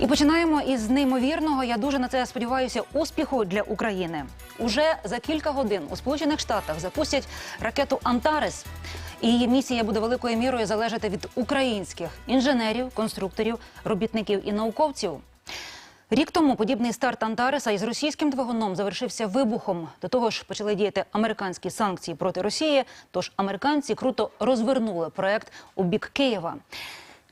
І починаємо із неймовірного. Я дуже на це сподіваюся. Успіху для України. Уже за кілька годин у Сполучених Штатах запустять ракету Антарес. Її місія буде великою мірою залежати від українських інженерів, конструкторів, робітників і науковців. Рік тому подібний старт Антареса із російським двигуном завершився вибухом. До того ж, почали діяти американські санкції проти Росії. Тож американці круто розвернули проект у бік Києва.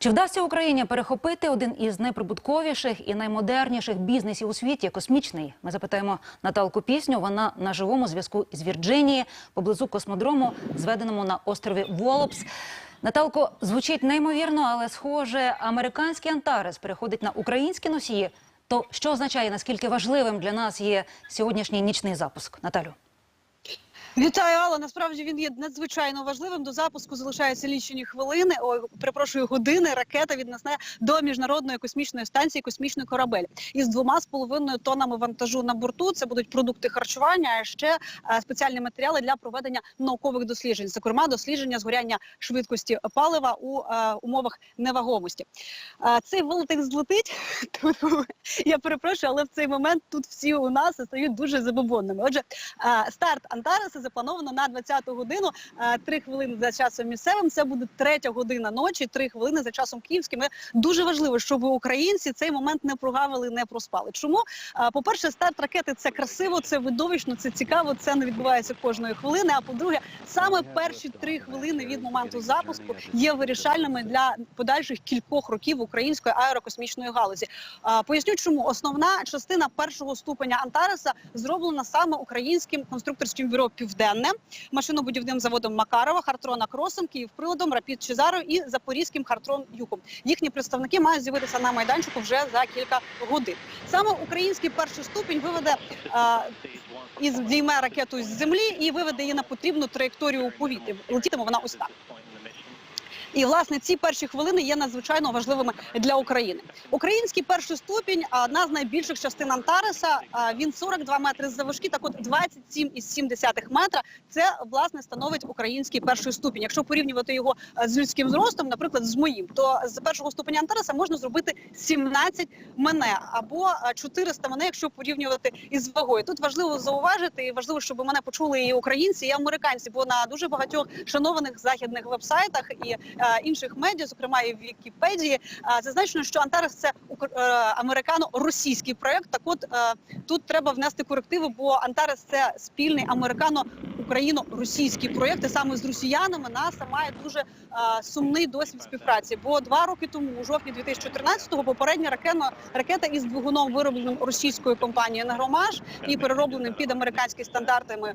Чи вдасться Україні перехопити один із найприбутковіших і наймодерніших бізнесів у світі космічний? Ми запитаємо Наталку Пісню. Вона на живому зв'язку із Вірджинії поблизу космодрому, зведеному на острові Волопс. Наталко звучить неймовірно, але схоже, американський Антарес переходить на українські носії. То що означає наскільки важливим для нас є сьогоднішній нічний запуск? Наталю. Вітаю, Алла. Насправді він є надзвичайно важливим. До запуску залишаються лічені хвилини. Ой, перепрошую, години. Ракета віднесне до міжнародної космічної станції космічний корабель із двома з половиною тонами вантажу на борту. Це будуть продукти харчування, а ще е, спеціальні матеріали для проведення наукових досліджень, зокрема дослідження згоряння швидкості палива у е, умовах невагомості. Е, цей велетень злетить. Я перепрошую, але в цей момент тут всі у нас стають дуже забобонними. Отже, старт Антареса заплановано на 20-ту годину. Е, Три хвилини за часом місцевим. Це буде третя година ночі, три хвилини за часом київським. Дуже важливо, щоб українці цей момент не прогавили, не проспали. Чому? Е, По-перше, старт ракети це красиво, це видовищно, це цікаво. Це не відбувається кожної хвилини. А по-друге, саме перші три хвилини від моменту запуску є вирішальними для подальших кількох років української аерокосмічної галузі. Е, Поясню, чому основна частина першого ступеня Антареса зроблена саме українським конструкторським бюро Південне, машинобудівним заводом Макарова, Хартрона Кросом, Київприводом, Рапід Чезаро і Запорізьким Хартрон Юком. Їхні представники мають з'явитися на майданчику вже за кілька годин. Саме український перший ступінь виведе а, із дійме ракету з землі і виведе її на потрібну траєкторію у повітрі. Летітиме вона ось так. І власне ці перші хвилини є надзвичайно важливими для України. Український перший ступінь одна з найбільших частин Антареса. Він 42 метри заввишки, так от 27,7 метра. Це власне становить український перший ступінь. Якщо порівнювати його з людським зростом, наприклад, з моїм, то з першого ступеня Антареса можна зробити 17 мене або а, 400 мене, якщо порівнювати із вагою. Тут важливо зауважити, і важливо, щоб мене почули і українці, і американці, бо на дуже багатьох шанованих західних вебсайтах і інших медіа, зокрема і в Вікіпедії, е, зазначено, що Антарес це е, американо-російський проект. Так, от е, тут треба внести корективи, бо Антарес це спільний американо-україно-російський проект. І саме з росіянами НАСА має дуже е, сумний досвід співпраці. Бо два роки тому, у жовтні 2014-го, попередня ракета, ракета із двигуном, виробленим російською компанією «Енергомаш» і переробленим під американські стандартами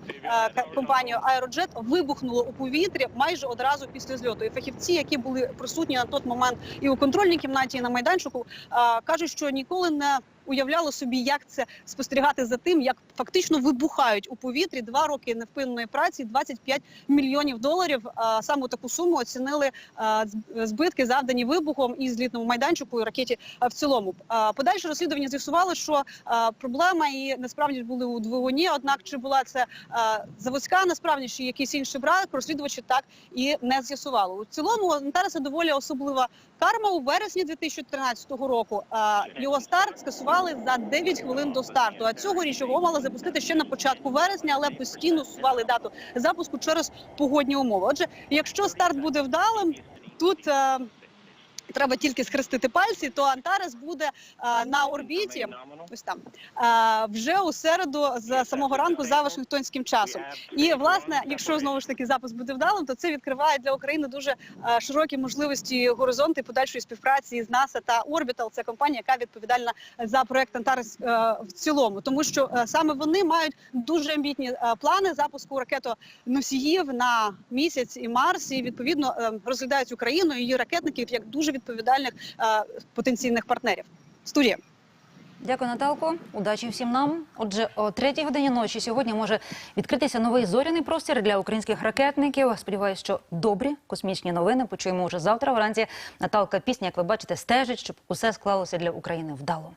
компанією «Аероджет» вибухнула у повітрі майже одразу після зльоту. І фахівці, які були присутні на той момент і у контрольній кімнаті, і на майданчику, е, кажуть, що ніколи не уявляло собі, як це спостерігати за тим, як фактично вибухають у повітрі два роки невпинної праці, 25 мільйонів доларів. Саме таку суму оцінили збитки, завдані вибухом і злітному майданчику і ракеті в цілому. Подальше розслідування з'ясувало, що проблема і насправді були у двигуні. Однак чи була це заводська, насправді чи якийсь інший брак, розслідувачі так і не з'ясували. У цілому Антареса доволі особлива карма у вересні 2013 року. е, Його старт за 9 хвилин до старту. А цьогоріч його мали запустити ще на початку вересня, але постійно сували дату запуску через погодні умови. Отже, якщо старт буде вдалим, тут. Треба тільки схрестити пальці, то Антарес буде е, на орбіті. Ось там е, вже у середу з самого ранку за Вашингтонським часом. І власне, якщо знову ж таки запуск буде вдалим, то це відкриває для України дуже е, широкі можливості горизонти подальшої співпраці з НАСА та Орбітал. Це компанія, яка відповідальна за проект Антарес в цілому, тому що саме вони мають дуже амбітні плани запуску ракетоносіїв на місяць і Марс, і відповідно розглядають Україну і її ракетників як дуже відповідальних е, потенційних партнерів. Студія. Дякую, Наталко. Удачі всім нам. Отже, о третій годині ночі сьогодні може відкритися новий зоряний простір для українських ракетників. Сподіваюся, що добрі космічні новини почуємо уже завтра. Вранці Наталка пісня, як ви бачите, стежить, щоб усе склалося для України вдало.